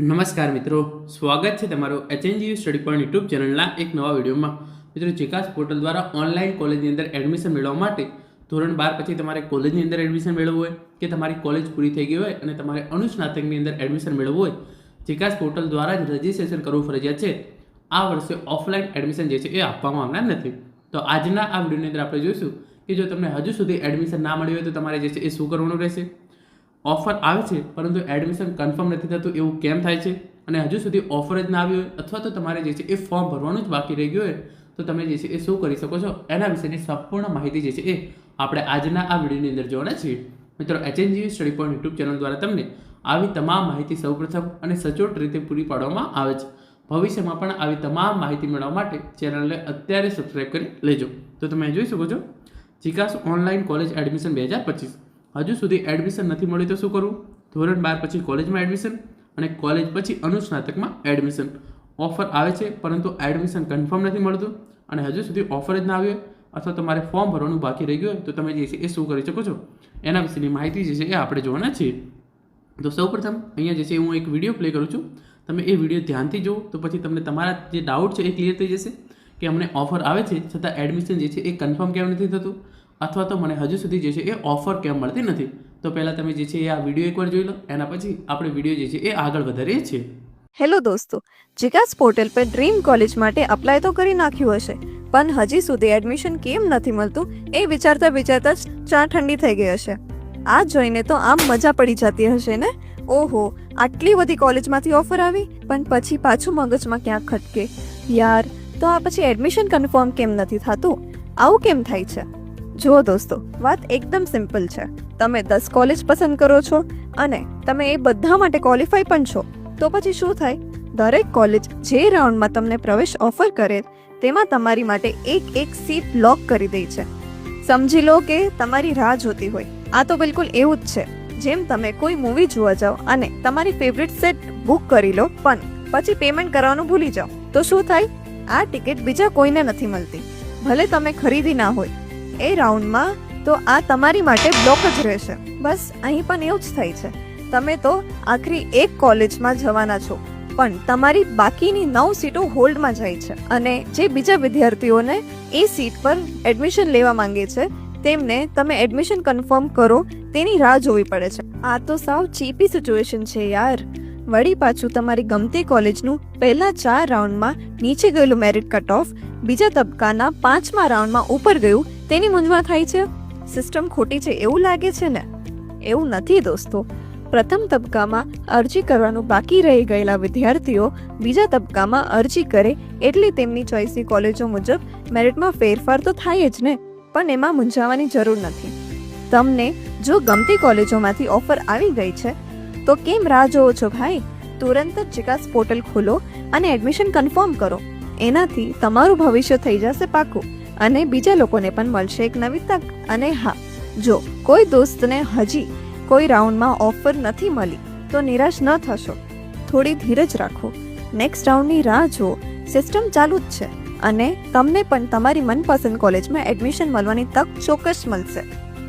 નમસ્કાર મિત્રો, સ્વાગત છે તમારું એચએનજીયુ સ્ટડી પોઈન્ટ યુટ્યુબ ચેનલના એક નવા વિડીયોમાં. મિત્રો ચિકાસ પોર્ટલ દ્વારા ઓનલાઈન કોલેજની અંદર એડમિશન મેળવવા માટે ધોરણ બાર પછી તમારે કોલેજની અંદર એડમિશન મેળવવું હોય કે તમારી કોલેજ પૂરી થઈ ગઈ હોય અને તમારે અનુસ્નાતકની અંદર એડમિશન મેળવવું હોય ચિકાસ પોર્ટલ દ્વારા જ રજિસ્ટ્રેશન કરવું ફરજિયાત છે. આ વર્ષે ઓફલાઈન એડમિશન જે છે એ આપવામાં આવનાર નથી. તો આજના આ વિડીયોની અંદર આપણે જોઈશું કે જો તમને હજુ સુધી એડમિશન ના મળ્યું હોય તો તમારે જે છે એ શું કરવાનું રહેશે? ઓફર આવે છે, પરંતુ એડમિશન કન્ફર્મ નથી થતું, એવું કેમ થાય છે? અને હજુ સુધી ઓફર જ ના આવી હોય, અથવા તો તમારે જે છે એ ફોર્મ ભરવાનું જ બાકી રહી ગયું હોય, તો તમે જે છે એ શું કરી શકો છો? એના વિશેની સંપૂર્ણ માહિતી જે છે એ આપણે આજના આ વિડીયોની અંદર જોવાના છીએ. મિત્રો HNG study point YouTube channel દ્વારા તમને આવી તમામ માહિતી સૌપ્રથમ અને સચોટ રીતે પૂરી પાડવામાં આવે છે. ભવિષ્યમાં પણ આવી તમામ માહિતી મેળવવા માટે ચેનલને અત્યારે સબસ્ક્રાઇબ કરી લેજો. તો તમે જોઈ શકો છો, જીકાસ ઓનલાઈન કોલેજ એડમિશન બે હજાર પચીસ. હજુ સુધી એડમિશન નથી મળ્યું તો શું કરવું ધોરણ બાર પછી કોલેજમાં એડમિશન અને કોલેજ પછી અનુસ્નાતકમાં એડમિશન ઓફર આવે છે, પરંતુ એડમિશન કન્ફર્મ નથી મળતું અને હજુ સુધી ઓફર જ ના આવી અથવા તમારે ફોર્મ ભરવાનું બાકી રહી ગયું હોય તો તમે જે છે એ શું કરી શકો છો? એના વિશેની માહિતી જે છે એ આપણે જોવાના છીએ. તો સૌપ્રથમ અહીંયા જે છે હું એક વીડિયો પ્લે કરું છું. તમે એ વીડિયો ધ્યાનથી જુઓ, તો પછી તમને તમારા જે ડાઉટ છે એ ક્લિયર થઈ જશે કે અમને ઓફર આવે છે, છતાં એડમિશન જે છે એ કન્ફર્મ કેમ નથી થતું? અથવા તો મને હજુ સુધી જે છે એ ઓફર કેમ મળતી નથી? તો પહેલાં તમે જે છે એ આ વીડિયો એકવાર જોઈ લો, એના પછી આપણે વીડિયો જે છે એ આગળ વધારીએ છીએ. હેલો દોસ્તો જીકાસ પોર્ટલ પર ડ્રીમ કોલેજ માટે અપ્લાય તો કરી નાખ્યું હશે, પણ હજી સુધી એડમિશન કેમ નથી મળતું એ વિચારતા વિચારતા જ ચા ઠંડી થઈ ગઈ હશે. આ જોઈને તો આમ મજા પડી જતી હશે ને? ઓહો, આટલી બધી કોલેજમાંથી ઓફર આવી, પણ પછી પાછું મગજમાં ક્યાંક ખટકે. યાર, તો આ પછી એડમિશન કન્ફર્મ કેમ નથી થતું? આવું કેમ થાય છે? જુઓ દોસ્તો, વાત એકદમ સિમ્પલ છે. તમે દસ કોલેજ પસંદ કરો છો અને તમે એ બધા માટે ક્વોલિફાય પણ છો, તો પછી શું થાય? દરેક કોલેજ જે રાઉન્ડમાં તમને પ્રવેશ ઓફર કરે, તેમાં તમારી માટે એક એક સીટ લોક કરી દે છે. સમજી લો કે તમારી રાહ જોતી હોય. આ તો બિલકુલ એવું જ છે. જેમ તમે કોઈ મૂવી જોવા જાઓ અને તમારી ફેવરિટ સેટ બુક કરી લો, પણ પછી પેમેન્ટ કરવાનું ભૂલી જાઓ, તો શું થાય? આ ટિકિટ બીજા કોઈને નથી મળતી. ભલે તમે ખરીદી ના હોય એ રાઉન્ડમાં તો આ તમારી માટે બ્લોક જ રહેશે. બસ, અહીં પણ એવું જ થાય છે. તમે તો આખરી એક કોલેજમાં જવાના છો, પણ તમારી બાકીની નવ સીટો હોલ્ડમાં જાય છે અને જે બીજા વિદ્યાર્થીઓને એ સીટ પર એડમિશન લેવા માંગે છે, તેમને તમે એડમિશન કન્ફર્મ કરો, તેની રાહ જોવી પડે છે. આ તો સાવ ચીપી સિચ્યુએશન છે યાર. વળી પાછું તમારી ગમતી કોલેજનું પહેલા ચાર રાઉન્ડમાં નીચે ગયેલું મેરિટ કટ ઓફ બીજા તબક્કાના પાંચમા રાઉન્ડમાં ઉપર ગયું તેની મૂંઝવણ થાય છે? સિસ્ટમ ખોટી છે એવું લાગે છે ને? એવું નથી દોસ્તો. પ્રથમ તબક્કામાં અરજી કરવાનું બાકી રહી ગયેલા વિદ્યાર્થીઓ બીજા તબક્કામાં અરજી કરે એટલે તેમની ચોઈસની કોલેજો મુજબ મેરિટમાં ફેરફાર તો થાય જ ને, પણ એમાં મૂંઝાવાની જરૂર નથી. તમને જો ગમતી કોલેજોમાંથી ઓફર આવી ગઈ છે, તો કેમ રાહ જોવો છો ભાઈ? તુરંત જ ચિકાસ પોર્ટલ ખોલો અને એડમિશન કન્ફર્મ કરો. એનાથી તમારું ભવિષ્ય થઈ જશે પાકું. અને બીજા લોકોને પણ મળશે એક નવી તક. અને હા, જો કોઈ દોસ્તને હજી કોઈ રાઉન્ડમાં ઓફર નથી મળી, તો નિરાશ ન થશો. થોડી ધીરજ રાખો. નેક્સ્ટ રાઉન્ડની રાહ જુઓ. સિસ્ટમ ચાલુ જ છે. અને તમને પણ તમારી મનપસંદ કોલેજમાં એડમિશન મળવાની તક ચોક્કસ મળશે.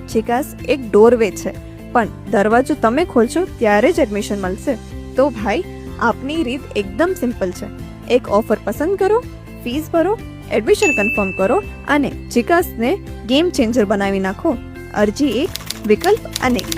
ચિકાસ એક ડોરવે છે. પણ દરવાજો તમે ખોલશો ત્યારે જ એડમિશન મળશે. તો ભાઈ, આપની રીત એકદમ સિમ્પલ છે. એક ઓફર પસંદ કરો ફીસ ભરો એડમિશન કન્ફર્મ કરો અને ચિકાસને ગેમ ચેન્જર બનાવી નાખો. અરજી એક વિકલ્પ અનેક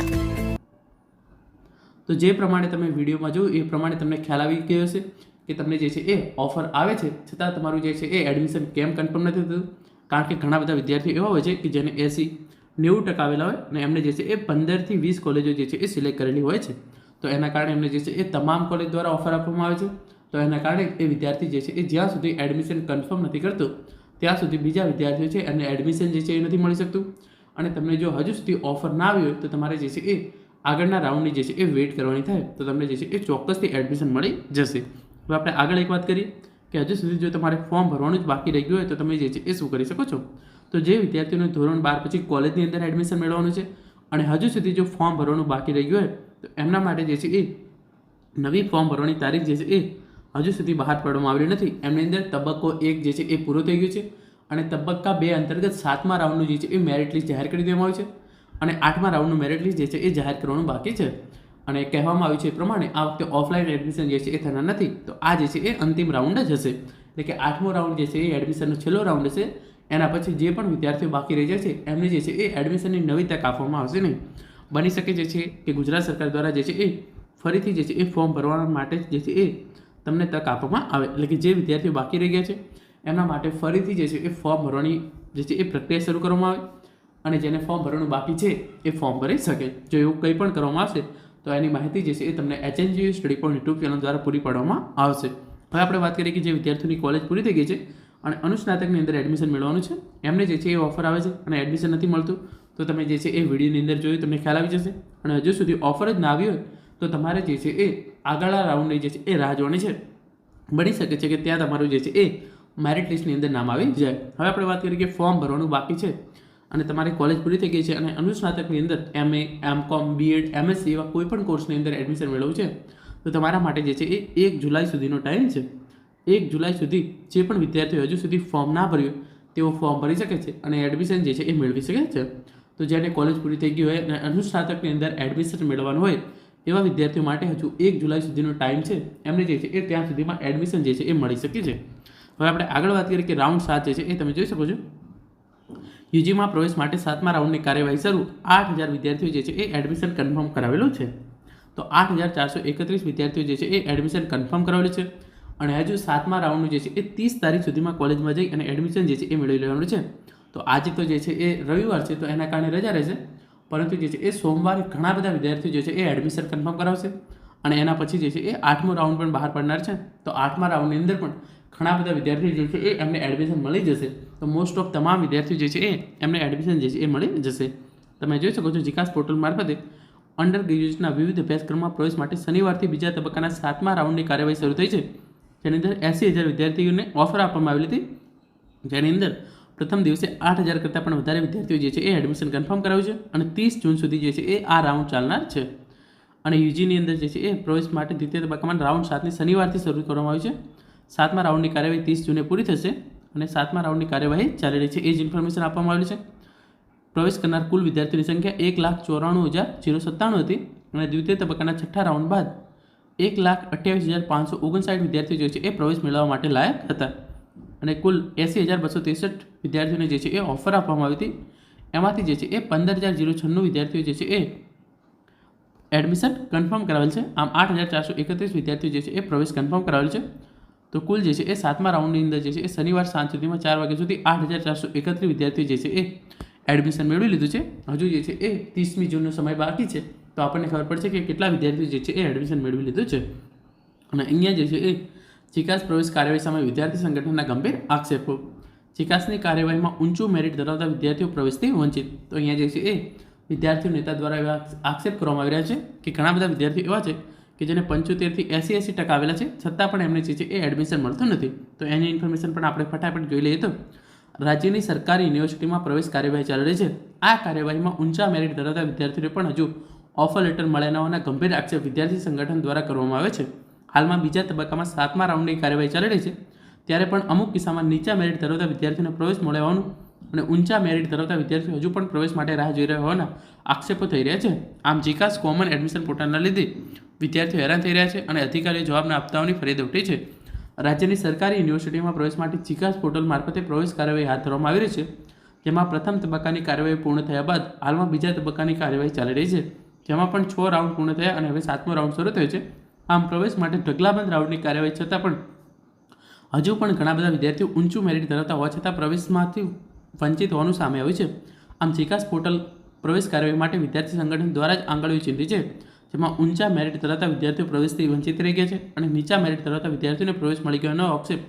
તો જે પ્રમાણે તમે વિડીયોમાં જોયું, એ પ્રમાણે તમને ખ્યાલ આવી ગયો હશે કે તમને જે છે એ ઓફર આવે છે. છતાં તમારું જે છે એ એડમિશન કેમ કન્ફર્મ નથી થતું કારણ કે ઘણા બધા વિદ્યાર્થીઓ એવા હોય છે કે જેને એસી નેવું ટકા આવેલા હોય અને એમને જે છે એ પંદરથી વીસ કોલેજો જે છે એ સિલેક્ટ કરેલી હોય છે. તો એના કારણે એમને જે છે એ તમામ કોલેજ દ્વારા ઓફર આપવામાં આવે છે. તો એના કારણે એ વિદ્યાર્થી જે છે, એ જ્યાં સુધી એડમિશન કન્ફર્મ નથી કરતો, ત્યાં સુધી બીજા વિદ્યાર્થીઓ છે એમને એડમિશન જે છે એ નથી મળી શકતું. અને તમને જો હજુ સુધી ઓફર ના આવી હોય, તો તમારે જે છે એ આગળના રાઉન્ડની જે છે એ વેઇટ કરવાની થાય, તો તમને જે છે એ ચોક્કસથી એડમિશન મળી જશે. હવે આપણે આગળ એક વાત કરીએ કે હજુ સુધી જો તમારે ફોર્મ ભરવાનું જ બાકી રહી ગયું હોય, તો તમે જે છે એ શું કરી શકો છો? તો જે વિદ્યાર્થીઓને ધોરણ બાર પછી કોલેજની અંદર એડમિશન મેળવવાનું છે, અને હજુ સુધી જો ફોર્મ ભરવાનું બાકી રહી ગયું હોય, તો એમના માટે જે છે એ નવી ફોર્મ ભરવાની તારીખ જે છે એ હજુ સુધી બહાર પાડવામાં આવ્યું નથી એમની અંદર તબક્કો એક જે છે એ પૂરો થઈ ગયો છે અને તબક્કા બે અંતર્ગત સાતમા રાઉન્ડનું જે છે એ મેરિટ લિસ્ટ જાહેર કરી દેવામાં આવ્યું છે અને આઠમા રાઉન્ડનું મેરિટ લિસ્ટ જે છે એ જાહેર કરવાનું બાકી છે અને કહેવામાં આવ્યું છે એ પ્રમાણે આ વખતે ઓફલાઈન એડમિશન જે છે એ થનાર નથી તો આ જે છે એ અંતિમ રાઉન્ડ જ હશે એટલે કે આઠમો રાઉન્ડ જે છે એ એડમિશનનો છેલ્લો રાઉન્ડ હશે એના પછી જે પણ વિદ્યાર્થીઓ બાકી રહી જાય છે એમને જે છે એ એડમિશનની નવી તક આપવામાં આવશે નહીં બની શકે જે છે કે ગુજરાત સરકાર દ્વારા જે છે એ ફરીથી જે છે એ ફોર્મ ભરવા માટે જે છે એ તમને તક આપવામાં આવે. એટલે કે જે વિદ્યાર્થીઓ બાકી રહી ગયા છે, એમના માટે ફરીથી જે છે એ ફોર્મ ભરવાની જે છે એ પ્રક્રિયા શરૂ કરવામાં આવે અને જેને ફોર્મ ભરવાનું બાકી છે, એ ફોર્મ ભરી શકે. જો એવું કંઈ પણ કરવામાં આવશે, તો એની માહિતી જે છે એ તમને HNG study point YouTube channel દ્વારા પૂરી પાડવામાં આવશે. હવે આપણે વાત કરીએ કે જે વિદ્યાર્થીઓની કોલેજ પૂરી થઈ ગઈ છે અને અનુસ્નાતકની અંદર એડમિશન મેળવવાનું છે, એમને જે છે એ ઓફર આવે છે અને એડમિશન નથી મળતું, તો તમે જે છે એ વિડીયોની અંદર જોયું, તમને ખ્યાલ આવી જશે. અને હજુ સુધી ઓફર જ ના આવી હોય, તો તમારે જે છે એ આગળના રાઉન્ડની જે છે એ રાહ જોવાની છે. બની શકે છે કે ત્યાં તમારું જે છે એ મેરિટ લિસ્ટની અંદર નામ આવી જાય. હવે આપણે વાત કરીએ કે ફોર્મ ભરવાનું બાકી છે અને તમારી કોલેજ પૂરી થઈ ગઈ છે અને અનુસ્નાતકની અંદર એમએ એમ કોમ બીએડ એમએસસી એવા કોઈ પણ કોર્સની અંદર એડમિશન મેળવવું છે. તો તમારા માટે જે છે એ એક જુલાઈ સુધીનો ટાઈમ છે. એક જુલાઈ સુધી જે પણ વિદ્યાર્થીઓ હજુ સુધી ફોર્મ ના ભર્યું, તેઓ ફોર્મ ભરી શકે છે અને એડમિશન જે છે એ મેળવી શકે છે. તો જેને કોલેજ પૂરી થઈ ગઈ હોય અને અનુસ્નાતકની અંદર એડમિશન મેળવવાનું હોય એવા વિદ્યાર્થીઓ માટે હજુ એક જુલાઈ સુધીનો ટાઈમ છે. એમને જે છે એ ત્યાં સુધીમાં એડમિશન જે છે એ મળી શકે છે. હવે આપણે આગળ વાત કરીએ કે રાઉન્ડ સાત જે છે એ તમે જોઈ શકો છો. યુજીમાં પ્રવેશ માટે સાતમા રાઉન્ડની કાર્યવાહી શરૂ. આઠ હજાર વિદ્યાર્થીઓ જે છે એ એડમિશન કન્ફર્મ કરાવેલું છે. તો આઠ હજાર ચારસો એકત્રીસ વિદ્યાર્થીઓ જે છે એ એડમિશન કન્ફર્મ કરાવેલું છે. અને હજુ સાતમા રાઉન્ડનું જે છે એ ત્રીસ તારીખ સુધીમાં કોલેજમાં જઈ અને એડમિશન જે છે એ મેળવી લેવાનું છે. તો આજે તો જે છે એ રવિવાર છે, તો એના કારણે રજા રહેશે. પરંતુ જે છે એ સોમવારે ઘણા બધા વિદ્યાર્થીઓ જે છે એ એડમિશન કન્ફર્મ કરાવશે અને એના પછી જે છે એ આઠમો રાઉન્ડ પણ બહાર પડનાર છે. તો આઠમા રાઉન્ડની અંદર પણ ઘણા બધા વિદ્યાર્થીઓ જે છે એ એમને એડમિશન મળી જશે. તો મોસ્ટ ઓફ તમામ વિદ્યાર્થીઓ જે છે એ એમને એડમિશન જે છે એ મળી જશે. તમે જોઈ શકો છો જીકાસ પોર્ટલ મારફતે અંડર ગ્રેજ્યુએટના વિવિધ અભ્યાસક્રમમાં પ્રવેશ માટે શનિવારથી બીજા તબક્કાના સાતમા રાઉન્ડની કાર્યવાહી શરૂ થઈ છે. જેની અંદર એંસી હજાર વિદ્યાર્થીઓને ઓફર આપવામાં આવેલી હતી. જેની અંદર પ્રથમ દિવસે આઠ હજાર કરતાં પણ વધારે વિદ્યાર્થીઓ જે છે એ એડમિશન કન્ફર્મ કરાવ્યું છે અને ત્રીસ જૂન સુધી જે છે એ આ રાઉન્ડ ચાલનાર છે. અને યુજીની અંદર જે છે એ પ્રવેશ માટે દ્વિતીય તબક્કામાં રાઉન્ડ સાતની શનિવારથી શરૂ કરવામાં આવ્યું છે. સાતમા રાઉન્ડની કાર્યવાહી ત્રીસ જૂને પૂરી થશે અને સાતમા રાઉન્ડની કાર્યવાહી ચાલી રહી છે. એ જ ઇન્ફોર્મેશન આપવામાં આવેલી છે. પ્રવેશ કરનાર કુલ વિદ્યાર્થીઓની સંખ્યા એક લાખ ચોરાણું હજાર જીરો સત્તાણું હતી અને દ્વિતીય તબક્કાના છઠ્ઠા રાઉન્ડ બાદ એક લાખ અઠ્યાવીસ હજાર પાંચસો ઓગણસાઠ વિદ્યાર્થીઓ જે છે એ પ્રવેશ મેળવવા માટે લાયક હતા. અને કુલ એંસી હજાર બસો ત્રેસઠ વિદ્યાર્થીઓને જે છે એ ઓફર આપવામાં આવી હતી એમાંથી જે છે એ પંદર હજાર જીરો છન્નું વિદ્યાર્થીઓ જે છે એ એડમિશન કન્ફર્મ કરાવેલ છે આમ આઠ હજાર ચારસો એકત્રીસ વિદ્યાર્થીઓ જે છે એ પ્રવેશ કન્ફર્મ કરાવેલ છે તો કુલ જે છે એ સાતમા રાઉન્ડની અંદર જે છે એ શનિવાર સાંજ સુધીમાં ચાર વાગ્યા સુધી આઠ હજાર ચારસો એકત્રીસ વિદ્યાર્થીઓ જે છે એ એડમિશન મેળવી લીધું છે હજુ જે છે એ ત્રીસમી જૂનનો સમય બાકી છે તો આપણને ખબર પડશે કે કેટલા વિદ્યાર્થીઓ જે છે એ એડમિશન મેળવી લીધું છે અને અહીંયા જે છે એ ચિકાસ પ્રવેશ કાર્યવાહી સામે વિદ્યાર્થી સંગઠનના ગંભીર આક્ષેપો. ચિકાસની કાર્યવાહીમાં ઊંચું મેરિટ ધરાવતા વિદ્યાર્થીઓ પ્રવેશથી વંચિત. તો અહીંયા જે છે એ વિદ્યાર્થીઓ નેતા દ્વારા એવા આક્ષેપ કરવામાં આવી રહ્યા છે કે ઘણા બધા વિદ્યાર્થીઓ એવા છે કે જેને પંચોતેરથી એંસી એંસી ટકા આવેલા છે, છતાં પણ એમને જે છે એ એડમિશન મળતું નથી. તો એની ઇન્ફોર્મેશન પણ આપણે ફટાફટ જોઈ લઈએ તો રાજ્યની સરકારી યુનિવર્સિટીમાં પ્રવેશ કાર્યવાહી ચાલી રહી છે. આ કાર્યવાહીમાં ઊંચા મેરિટ ધરાવતા વિદ્યાર્થીઓને પણ હજુ ઓફર લેટર મળ્યા ગંભીર આક્ષેપ વિદ્યાર્થી સંગઠન દ્વારા કરવામાં આવે છે. હાલમાં બીજા તબક્કામાં સાતમા રાઉન્ડની કાર્યવાહી ચાલી રહી છે. ત્યારે પણ અમુક કિસ્સામાં નીચા મેરિટ ધરાવતા વિદ્યાર્થીઓને પ્રવેશ મળવાનું અને ઊંચા મેરિટ ધરાવતા વિદ્યાર્થીઓ હજુ પણ પ્રવેશ માટે રાહ જોઈ રહ્યા હોવાના આક્ષેપો થઈ રહ્યા છે. આમ જીકાસ કોમન એડમિશન પોર્ટલના લીધે વિદ્યાર્થીઓ હેરાન થઈ રહ્યા છે અને અધિકારીઓ જવાબ આપતાઓની ફરિયાદ ઉઠી છે. રાજ્યની સરકારી યુનિવર્સિટીમાં પ્રવેશ માટે જીકાસ પોર્ટલ મારફતે પ્રવેશ કાર્યવાહી હાથ ધરવામાં આવી રહી છે. જેમાં પ્રથમ તબક્કાની કાર્યવાહી પૂર્ણ થયા બાદ હાલમાં બીજા તબક્કાની કાર્યવાહી ચાલી રહી છે. જેમાં પણ છ રાઉન્ડ પૂર્ણ થયા અને હવે સાતમો રાઉન્ડ શરૂ થયો છે. આમ પ્રવેશ માટે ઢગલાબંધ રાઉન્ડની કાર્યવાહી છતાં પણ હજુ પણ ઘણા બધા વિદ્યાર્થીઓ ઊંચું મેરિટ ધરાવતા હોવા છતાં પ્રવેશમાંથી વંચિત હોવાનું સામે આવ્યું છે. આમ જીકાસ પોર્ટલ પ્રવેશ કાર્યવાહી માટે વિદ્યાર્થી સંગઠન દ્વારા જ આંગળીઓ ચિંતી છે, જેમાં ઊંચા મેરિટ ધરાવતા વિદ્યાર્થીઓ પ્રવેશથી વંચિત રહી ગયા છે અને નીચા મેરિટ ધરાવતા વિદ્યાર્થીઓને પ્રવેશ મળી એનો આક્ષેપ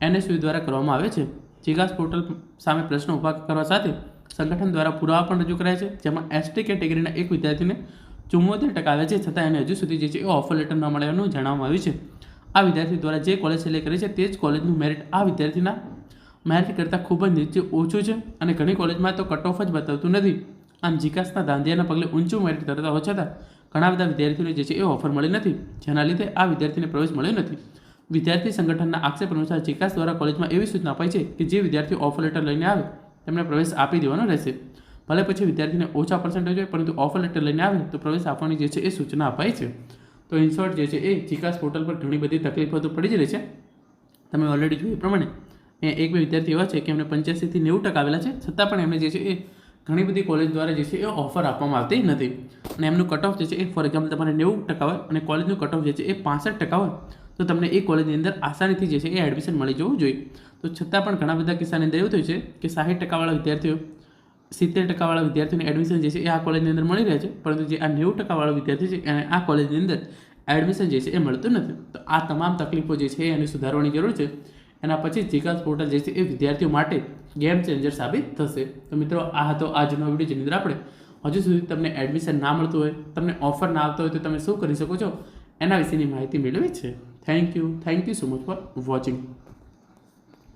એનએસયુ દ્વારા કરવામાં આવે છે. જીકાસ પોર્ટલ સામે પ્રશ્નો ઊભા કરવા સાથે સંગઠન દ્વારા પુરાવા પણ રજૂ કરાયા છે, જેમાં એસટી કેટેગરીના એક વિદ્યાર્થીને ચુમ્મોતેર ટકા આવ્યા છે. છતાં એને હજુ સુધી જે છે એ ઓફર લેટર ન મળ્યાનું જણાવવામાં આવ્યું છે. આ વિદ્યાર્થી દ્વારા જે કોલેજ સિલેક્ટ કરી છે તે જ કોલેજનું મેરિટ આ વિદ્યાર્થીના મેરિટ કરતાં ખૂબ જ નીચે ઓછું છે અને ઘણી કોલેજમાં તો કટ ઓફ જ બતાવતું નથી. આમ જીકાસના ધાંધિયાના પગલે ઊંચું મેરિટ ધરાવતા હોવા છતાં ઘણા બધા વિદ્યાર્થીઓને જે છે એ ઓફર મળી નથી. જેના લીધે આ વિદ્યાર્થીને પ્રવેશ મળ્યો નથી. વિદ્યાર્થી સંગઠનના આક્ષેપ અનુસાર જીકાસ દ્વારા કોલેજમાં એવી સૂચના અપાઈ છે કે જે વિદ્યાર્થીઓ ઓફર લેટર લઈને આવે તેમને પ્રવેશ આપી દેવાનો રહેશે. ભલે પછી વિદ્યાર્થીને ઓછા પર્સન્ટેજ હોય, પરંતુ ઓફર લેટર લઈને આવે તો પ્રવેશ આપવાની જે છે એ સૂચના અપાય છે. તો ઇન્સોર્ટ જે છે એ જીકાસ પોર્ટલ પર ઘણી બધી તકલીફો તો પડી જ રહી છે. તમે ઓલરેડી જોયું પ્રમાણે, અહીંયા એક બે વિદ્યાર્થી એવા છે કે એમને પંચ્યાસીથી નેવું ટકા આવેલા છે, છતાં પણ એમને જે છે એ ઘણી બધી કોલેજ દ્વારા જે છે એ ઓફર આપવામાં આવતી નથી. અને એમનું કટ ઓફ જે છે એ ફોર એક્ઝામ્પલ તમારે નેવું ટકા હોય અને કોલેજનું કટ ઓફ જે છે એ પાસઠ ટકા હોય, તો તમને એ કોલેજની અંદર આસાનીથી જે છે એ એડમિશન મળી જવું જોઈએ. તો છતાં પણ ઘણા બધા કિસ્સાની અંદર એવું થયું છે કે સાહીઠ ટકાવાળા વિદ્યાર્થીઓ સિત્તેર ટકાવાળા વિદ્યાર્થીઓને એડમિશન જે છે એ આ કોલેજની અંદર મળી રહે છે, પરંતુ જે આ નેવું ટકાવાળા વિદ્યાર્થી છે એને આ કોલેજની અંદર એડમિશન જે છે એ મળતું નથી. તો આ તમામ તકલીફો જે છે એને સુધારવાની જરૂર છે. એના પછી જીકાસ પોર્ટલ જે છે એ વિદ્યાર્થીઓ માટે ગેમ ચેન્જર સાબિત થશે. તો મિત્રો, આ હતો આજનો વીડિયો જેની અંદર આપણે હજુ સુધી તમને એડમિશન ના મળતું હોય, તમને ઓફર ના આવતો હોય, તો તમે શું કરી શકો છો? એના વિશેની માહિતી મેળવી છે. Thank you thank you so much for watching